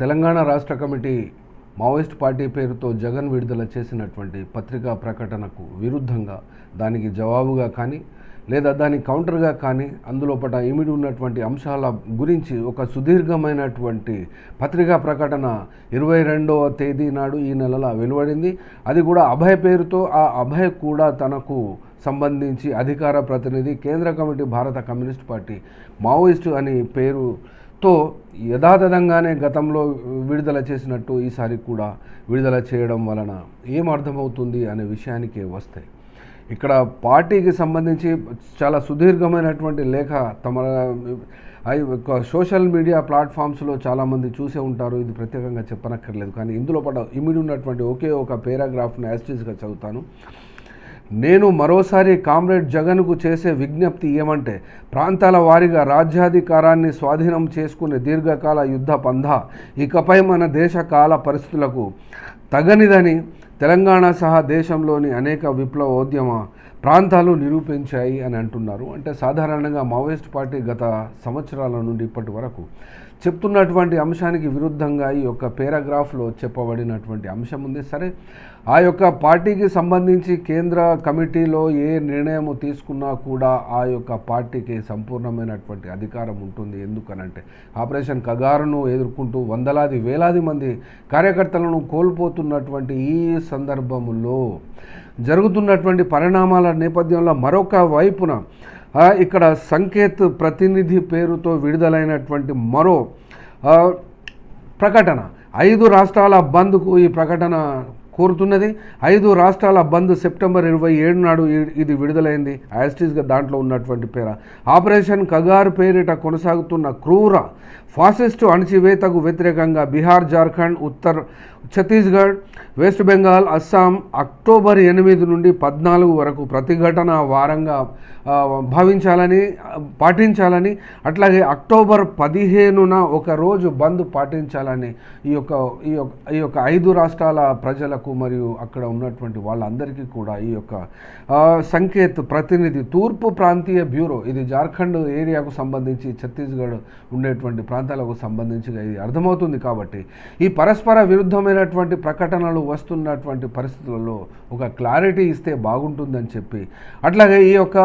తెలంగాణ రాష్ట్ర committee Maoist party పేరుతో జగన్ విడుదల చేసినటువంటి పత్రికా ప్రకటనకు విరుద్ధంగా దానికి జవాబుగా కానీ లేదా దాని కౌంటర్గా కానీ అందులో పట ఇమిడి ఉన్నటువంటి అంశాల గురించి ఒక సుదీర్ఘమైనటువంటి పత్రికా ప్రకటన ఇరవై రెండవ తేదీ నాడు ఈ నెలలో వెలువడింది. అది కూడా అభయ్ పేరుతో ఆ అభయ్ కూడా తనకు సంబంధించి అధికార ప్రతినిధి కేంద్ర కమిటీ భారత కమ్యూనిస్ట్ పార్టీ మావోయిస్టు అని పేరు తో యథాతథంగానే గతంలో విడుదల చేసినట్టు ఈసారి కూడా విడుదల చేయడం వలన ఏం అర్థమవుతుంది అనే విషయానికి వస్తాయి. ఇక్కడ పార్టీకి సంబంధించి చాలా సుదీర్ఘమైనటువంటి లేఖ తమ సోషల్ మీడియా ప్లాట్ఫామ్స్లో చాలామంది చూసే ఉంటారు. ఇది ప్రత్యేకంగా చెప్పనక్కర్లేదు. కానీ ఇందులో పడ ఇమిడి ఉన్నటువంటి ఒకే ఒక పేరాగ్రాఫ్ను యాస్టీస్గా చదువుతాను. నేను మరోసారి కామ్రేడ్ జగన్కు చేసే విజ్ఞప్తి ఏమంటే ప్రాంతాల వారీగా రాజ్యాధికారాన్ని స్వాధీనం చేసుకునే దీర్ఘకాల యుద్ధ పంధ. ఇకపై మన దేశ కాల పరిస్థితులకు తగనిదని తెలంగాణ సహా దేశంలోని అనేక విప్లవోద్యమ ప్రాంతాలు నిరూపించాయి అని అంటున్నారు. అంటే సాధారణంగా మావోయిస్ట్ పార్టీ గత సంవత్సరాల నుండి ఇప్పటి వరకు చెప్తున్నటువంటి అంశానికి విరుద్ధంగా ఈ యొక్క పేరాగ్రాఫ్లో చెప్పబడినటువంటి అంశం ఉంది. సరే ఆ యొక్క పార్టీకి సంబంధించి కేంద్ర కమిటీలో ఏ నిర్ణయం తీసుకున్నా కూడా ఆ యొక్క పార్టీకి సంపూర్ణమైనటువంటి అధికారం ఉంటుంది. ఎందుకనంటే ఆపరేషన్ కగారును ఎదుర్కొంటూ వందలాది వేలాది మంది కార్యకర్తలను కోల్పోతున్నటువంటి ఈ సందర్భంలో జరుగుతున్నటువంటి పరిణామాల నేపథ్యంలో మరొక వైపున ఇక్కడ సంకేత్ ప్రతినిధి పేరుతో విడుదలైనటువంటి మరో ప్రకటన. ఐదు రాష్ట్రాల బంద్కు ఈ ప్రకటన కోరుతున్నది. ఐదు రాష్ట్రాల బంద్ సెప్టెంబర్ ఇరవై ఏడు నాడు ఇది విడుదలైంది. యాస్టీస్గా దాంట్లో ఉన్నటువంటి పేర. ఆపరేషన్ కగారు పేరిట కొనసాగుతున్న క్రూర ఫాసిస్టు అణచివేతకు వ్యతిరేకంగా బీహార్ జార్ఖండ్ ఉత్తర్ ఛత్తీస్గఢ్ వెస్ట్ బెంగాల్ అస్సాం అక్టోబర్ ఎనిమిది నుండి పద్నాలుగు వరకు ప్రతిఘటన వారంగా భావించాలని పాటించాలని అట్లాగే అక్టోబర్ పదిహేనున ఒక రోజు బంద్ పాటించాలని ఈ యొక్క ఈ యొక్క ఈ యొక్క ఐదు రాష్ట్రాల ప్రజలకు మరియు అక్కడ ఉన్నటువంటి వాళ్ళందరికీ కూడా ఈ యొక్క సంకేత్ ప్రతినిధి తూర్పు ప్రాంతీయ బ్యూరో ఇది జార్ఖండ్ ఏరియాకు సంబంధించి ఛత్తీస్గఢ్ ఉండేటువంటి ప్రాంతాలకు సంబంధించి ఇది అర్థమవుతుంది కాబట్టి ఈ పరస్పర విరుద్ధమైనటువంటి ప్రకటనలు వస్తున్నటువంటి పరిస్థితులలో ఒక క్లారిటీ ఇస్తే బాగుంటుందని చెప్పి అట్లాగే ఈ యొక్క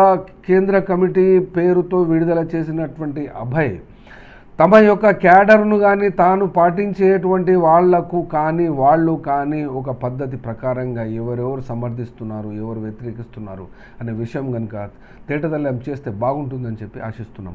కేంద్ర కమిటీ పేరుతో విడుదల చేసినటువంటి అభయ్ తమ యొక్క క్యాడర్ను కానీ తాను పాటించేటువంటి వాళ్ళకు కానీ వాళ్ళు కానీ ఒక పద్ధతి ప్రకారంగా ఎవరెవరు సమర్థిస్తున్నారు ఎవరు వ్యతిరేకిస్తున్నారు అనే విషయం కనుక తేటతల్లం చేస్తే బాగుంటుందని చెప్పి ఆశిస్తున్నాం.